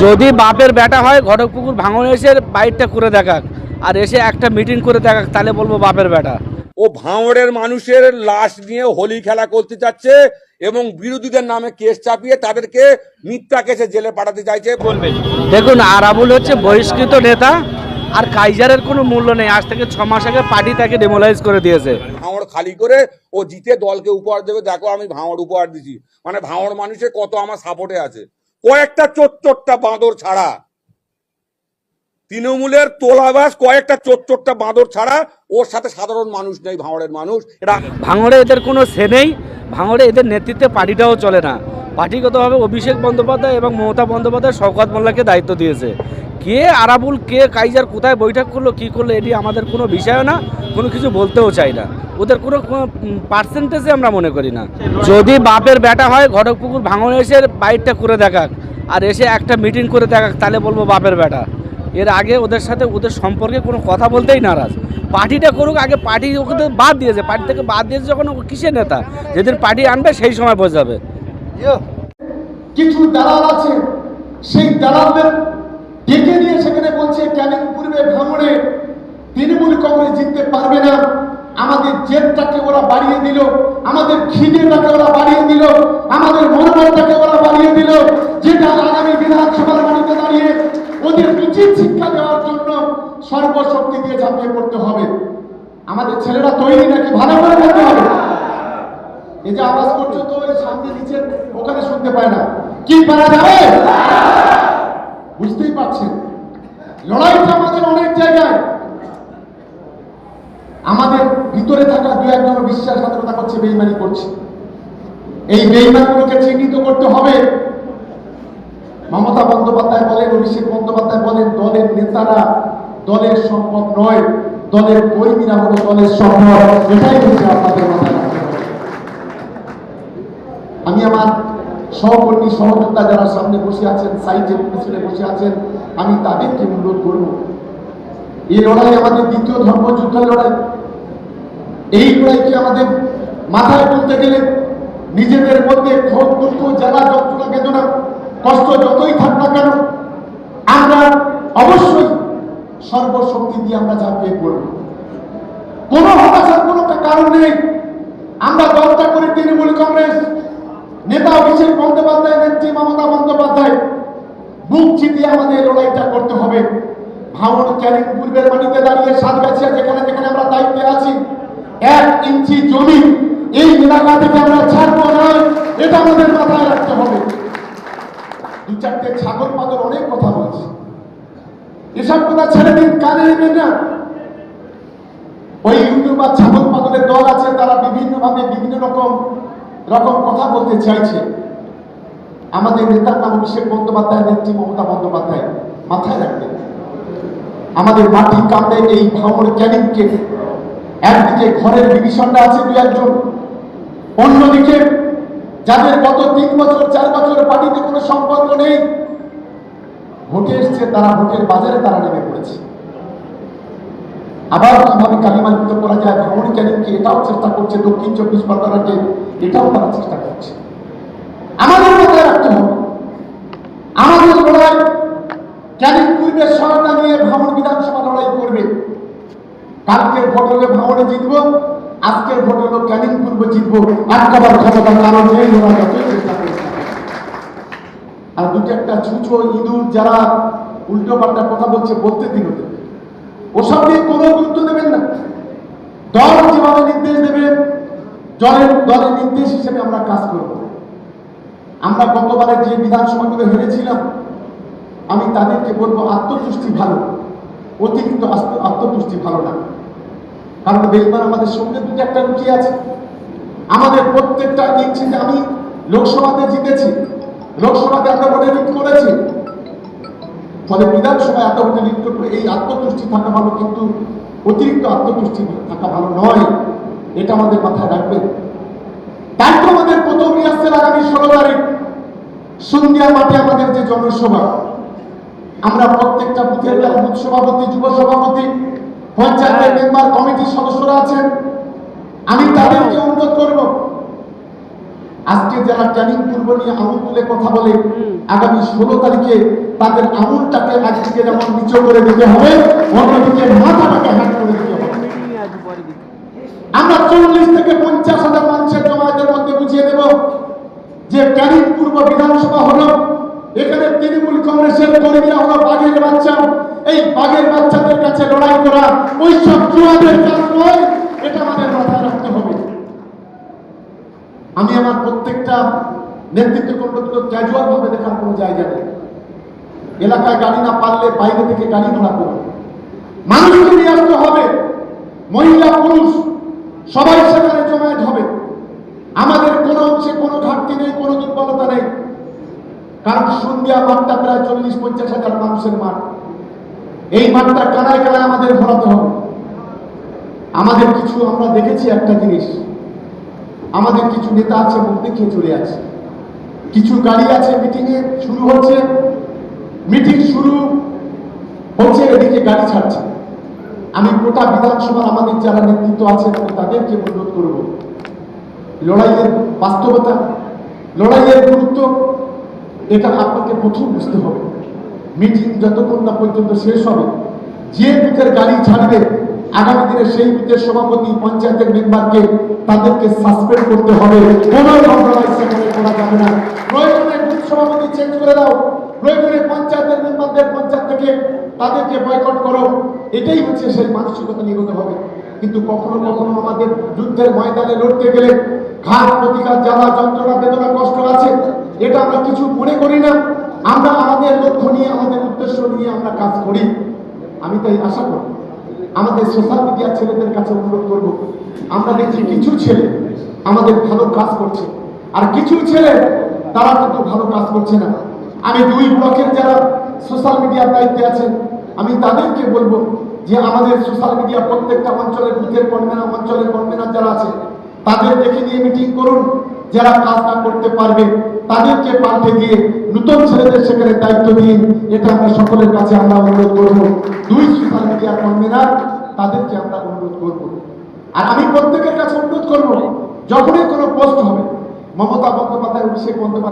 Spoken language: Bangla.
যদি বাপের বেটা হয় ঘটকপুকুর ভাঙনে এসে বাইরটা করে দেখাক। আর এসে একটা মিটিং করে দেখাক তাহলে বলব বাপের বেটা। ও ভাঙড়ের মানুষের লাশ নিয়ে হোলি খেলা করতে চাচ্ছে এবং বিরোধীদের নামে কেস চাপিয়ে তাদেরকে মিথ্যা কেসে জেলে পাঠাতে চাইছে বলবেন দেখুন আরাবুল হচ্ছে বহিষ্কৃত নেতা আর কাইজারের কোনো মূল্য নেই। আজ থেকে ছ মাস আগে পার্টি তাকে ডেমোলাইজ করে দিয়েছে। ভাঙড় খালি করে ও জিতে দলকে উপহার দেবে। দেখো আমি ভাঙড় উপহার দিছি। মানে ভাঙড় মানুষের কত আমার সাপোর্টে আছে। কয়েকটা চোট্টটা বাঁদর ছাড়া। তৃণমূলের তোলাবাস কয়েকটা চোট্টটা বাঁদর ছাড়া ওর সাথে সাধারণ মানুষ নেই, ভাঙড়ের মানুষ। এটা ভাঙড়ে এদের কোনো সে নেই, ভাঙড়ে এদের নেতৃত্বে পার্টিটাও চলে না। পার্টিগতভাবে অভিষেক বন্দ্যোপাধ্যায় এবং মমতা বন্দ্যোপাধ্যায় শওকত মোল্লাকে দায়িত্ব দিয়েছে। কে আরাবুল, কে কাইজার, কোথায় বৈঠক করল, কি করল, এটি আমাদের কোনো বিষয় না। কোনো কিছু বলতেও চাই না। ওদের কোনো পার্সেন্টেজে আমরা মনে করি না। যদি বাপের বেটা হয় ঘটকপুকুর ভাঙনে এসে বাইরটা করে দেখাক আর এসে একটা মিটিং করে দেখাক তাহলে বলব বাপের বেটা এর আগে ওদের সাথে ওদের সম্পর্কে কোনো কথা বলতেই নারাজ। পার্টিটা করুক আগে পার্টি ওকে তো বাদ দিয়েছে। পার্টি থেকে বাদ দিয়েছে যখন ও কিসের নেতা? যেদিন পার্টি আনবে সেই সময় বোঝাবে কিছু দালাল আছে। সেই দালালদের ডেকে নিয়ে সেখানে বলছে ক্যানিং পূর্বে ভাঙড়ে তৃণমূল কংগ্রেস জিততে পারবে না। আমাদের জেদটাকে ওরা বাড়িয়ে দিল। আমাদের খিদেটাকে ওরা বাড়িয়ে দিল। আমাদের মনোবলটাকে ওরা বাড়িয়ে দিল। যেটা আগামী বিধানসভার বাড়িতে দাঁড়িয়ে ওদের উচিত শিক্ষা দেওয়ার জন্য সর্বশক্তি দিয়ে ঝাঁপিয়ে পড়তে হবে। আমাদের ছেলেরা তৈরি নাকি ভালো করে বলতে হবে? এই যে আওয়াজ করছ তো ওই শান্তি নিচে ওখানে শুনতে পায় না। কি পারা যাবে? বুঝতেই পারছেন। লড়াইটা আমাদের অনেক জায়গায় আমাদের ভিতরে থাকা দু একজন বিশ্বাসঘাতকতা করছে বেইমানি করছে। এই বেইমানগুলোকে চিহ্নিত করতে হবে। মমতা বন্দ্যোপাধ্যায় বলেন, অভিষেক বন্দ্যোপাধ্যায় বলেন, দলের নেতারা দলের সম্পদ নয়, দলের কর্মীরা হলো দলের সম্পদ। এটাই হচ্ছে আপনাদের মাথায় আমি আমার সহকর্মী, সহযোদ্ধা যারা সামনে বসে আছেন সাইডে পিছনে বসে আছেন, আমি তাদেরকে অনুরোধ করব। এই লড়াই আমাদের দ্বিতীয় ধর্মযুদ্ধের লড়াই। এই লড়াইকে আমাদের মাথায় তুলতে গেলে নিজেদের মধ্যে ক্ষোভ, দুঃখ, জ্বালা, যন্ত্রণা, বেদনা, কষ্ট যতই থাক না কেন, আমরা অবশ্যই সর্বশক্তি দিয়ে আমরা ঝাঁপিয়ে পড়ব। কোনো হতাশার, কোনো কারণ নেই। আমরা দলটা করি তৃণমূল কংগ্রেস, নেতা অভিষেক বন্দ্যোপাধ্যায়, নেত্রী মমতা বন্দ্যোপাধ্যায় বুক চিতিয়ে আমাদের লড়াইটা করতে হবে। ভাঙন ক্যানিং পূর্বের মাটিতে দাঁড়িয়ে সাতগাছিয়া যেখানে যেখানে আমরা দায়িত্বে আছি এক ইঞ্চি জমি। এই এলাকা থেকে আমরা ছাড়বো না। এটা আমাদের মাথায় রাখতে হবে। দু চারটে ছাগল পাগল অনেক কথা বলছে। এসব কথা ছেড়ে দিন, কানে নেবেন না। ওই ইউটিউবার ছাগল পাগলের দল আছে, তারা বিভিন্ন ভাবে বিভিন্ন রকম রকম কথা বলতে চাইছে। আমাদের নেতার নাম অভিষেক বন্দ্যোপাধ্যায়, নেত্রী মমতা বন্দ্যোপাধ্যায়, মাথায় রাখবেন। আমাদের মাটি কামড়ে এই ভাঙর ক্যানিংকে একদিকে ঘরের ডিভিশনটা আছে দু একজন, অন্যদিকে যাদের গত তিন বছর, চার বছর পার্টিতে কোনো সম্পর্ক নেই, ভোটে এসছে, তারা ভোটের বাজারে তারা নেমে পড়েছে। আবার কীভাবে কালিমালিত করা যায়, ভ্রমণ ক্যানিংকে এটাও চেষ্টা করছে দক্ষিণ চব্বিশ পরগনাকে, এটাও তারা চেষ্টা করছে। আমাদের মাথায় রাখতে হবে, আমাদের লড়াই ক্যানিং পূর্বের সহায়তা নিয়ে ভ্রমণ বিধানসভা লড়াই করবে। কালকের ভোট হলে ভ্রমণে জিতবো, আজকের ভোট হলো ক্যানিং পূর্বে জিতবো। আটকাবার ক্ষমতার কারণ আর দুটো একটা ছুঁচো, ইঁদুর যারা উল্টো পাল্টা কথা বলছে, বলতে দিন ওসব নিয়ে কোনো গুরুত্ব দেবেন না। দল যেভাবে নির্দেশ দেবে দলের দলের নির্দেশ হিসেবে আমরা কাজ করব। আমরা গতবারে যে বিধানসভাগুলো হেরেছিলাম, আমি তাদেরকে বলব, আত্মতুষ্টি ভালো। অতিরিক্ত আত্ম- আত্মতুষ্টি ভালো না। কারণ বেলমান আমাদের সঙ্গে দুটো একটা রুচি আছে। আমাদের প্রত্যেকটা ইঞ্চিতে আমি লোকসভাতে জিতেছি। লোকসভাতে এত ভোটে লিড করেছি। ফলে বিধানসভায় এত ভোটে লিড করব, এই আত্মতুষ্টি থাকা ভালো কিন্তু অতিরিক্ত আত্মতুষ্টি থাকা ভালো নয়। এটা আমাদের মাথায় রাখবে। তাই তো আমাদের প্রথম রিহার্সেল আগামী ষোলো তারিখ। সন্ধ্যা মাঠে আমাদের যে জনসভা, আমরা প্রত্যেকটা বুথের বুথ সভাপতি, যুব সভাপতি পঞ্চায়েতের মেম্বার কমিটির সদস্যরা আছেন। আমি তাদেরকে অনুরোধ করব আজকে যারা ক্যানিং পূর্ব নিয়ে আঙুল তুলে কথা বলে আগামী ষোলো তারিখে তাদের আঙুলটাকে একদিকে যেমন নিচু করে দিতে হবে অন্যদিকে মাথাটাকে হ্যাট করে দিতে হবে। আমরা চল্লিশ থেকে পঞ্চাশ হাজার মানুষের জমায়েতের মধ্যে বুঝিয়ে দেব যে ক্যানিং পূর্ব বিধানসভা হলো এখানে তৃণমূল কংগ্রেসের কর্মীরা হলো বাঘের বাচ্চা। এই বাঘের বাচ্চাদের কাছে লড়াই করা ওই সব জুয়াদের কাজ নয়, এটা আমাদের মাথায় রাখতে হবে। আমি আমার প্রত্যেকটা নেতৃত্ব কর্মীকে ক্যাজুয়াল ভাবে দেখার কোনো জায়গা নেই। এলাকায় গাড়ি না পারলে বাইরে থেকে গাড়ি ভাড়া করুন মানুষকে নিয়ে আসতে হবে, মহিলা, পুরুষ, সবাই সেখানে জমায়েত হবে। আমাদের কোনো অংশে কোনো ঘাটতি নেই, কোনো দুর্বলতা নেই। কারণ সন্ধ্যা মাঠটা প্রায় চল্লিশ, পঞ্চাশ হাজার মানুষের মাঠ। এই মাঠটা কানায় কানায় আমাদের ভরাতে হবে। আমাদের কিছু আমরা দেখেছি একটা জিনিস। আমাদের কিছু নেতা আছে মুখ দেখিয়ে চলে আছে কিছু গাড়ি আছে মিটিংয়ে শুরু হচ্ছে। মিটিং শুরু হচ্ছে, এদিকে গাড়ি ছাড়ছে। আমি গোটা বিধানসভার আমাদের যারা নেতৃত্ব আছে তাদেরকে অনুরোধ করব। লড়াইয়ের বাস্তবতা, লড়াইয়ের গুরুত্ব এটা আপনাকে প্রথম বুঝতে হবে। মিটিং যতক্ষণ না পর্যন্ত শেষ হবে, যে বুথের গাড়ি ছাড়বে, আগামী দিনে সেই বুথের সভাপতি, পঞ্চায়েতের মেম্বারকে তাদেরকে সাসপেন্ড করতে হবে। কোনো কম্প্রোমাইজ সেখানে করা যাবে না। প্রয়োজনে বুথ সভাপতি চেঞ্জ করে দাও। প্রয়োজনে পঞ্চায়েতের মেম্বারদের পঞ্চায়েত থেকে তাদেরকে বয়কট করো। এটাই হচ্ছে সেই মানসিকতা নিয়ে এগোতে হবে। কিন্তু কখনো কখনো আমাদের যুদ্ধের ময়দানে লড়তে গেলে ঘাত, প্রতিঘাত, জ্বালা, যন্ত্রণা, বেদনা, কষ্ট আছে। এটা আমরা কিছু মনে করি না। আমরা আমাদের লক্ষ্য নিয়ে, আমাদের উদ্দেশ্য নিয়ে আমরা কাজ করি। আমি তাই আশা করি। আমাদের সোশ্যাল মিডিয়ার ছেলেদের কাছে অনুরোধ করব। আমরা দেখছি কিছু ছেলে আমাদের ভালো কাজ করছে। আর কিছু ছেলে, তারা কিন্তু ভালো কাজ করছে না। আমি দুই ব্লকের যারা সোশ্যাল মিডিয়ার দায়িত্বে আছেন, আমি তাদেরকে বলব যে আমাদের সোশ্যাল মিডিয়া প্রত্যেকটা অঞ্চলের বুথের কর্মীরা, অঞ্চলের কর্মীরা যারা আছে, তাদের দেখে নিয়ে মিটিং করুন। যারা কাজটা করতে পারবে, তাদেরকে পাল্টে দিয়ে নতুন ছেলেদের সেখানে দায়িত্ব দিন এটা আমরা সকলের কাছে আমরা অনুরোধ করব। দুই সোশ্যাল মিডিয়া কর্মীরা তাদেরকে আমরা অনুরোধ করব। আর আমি প্রত্যেকের কাছে অনুরোধ করব, যখনই কোনো পোস্ট হবে, মমতা বন্দ্যোপাধ্যায়, অভিষেক বন্দ্যোপাধ্যায়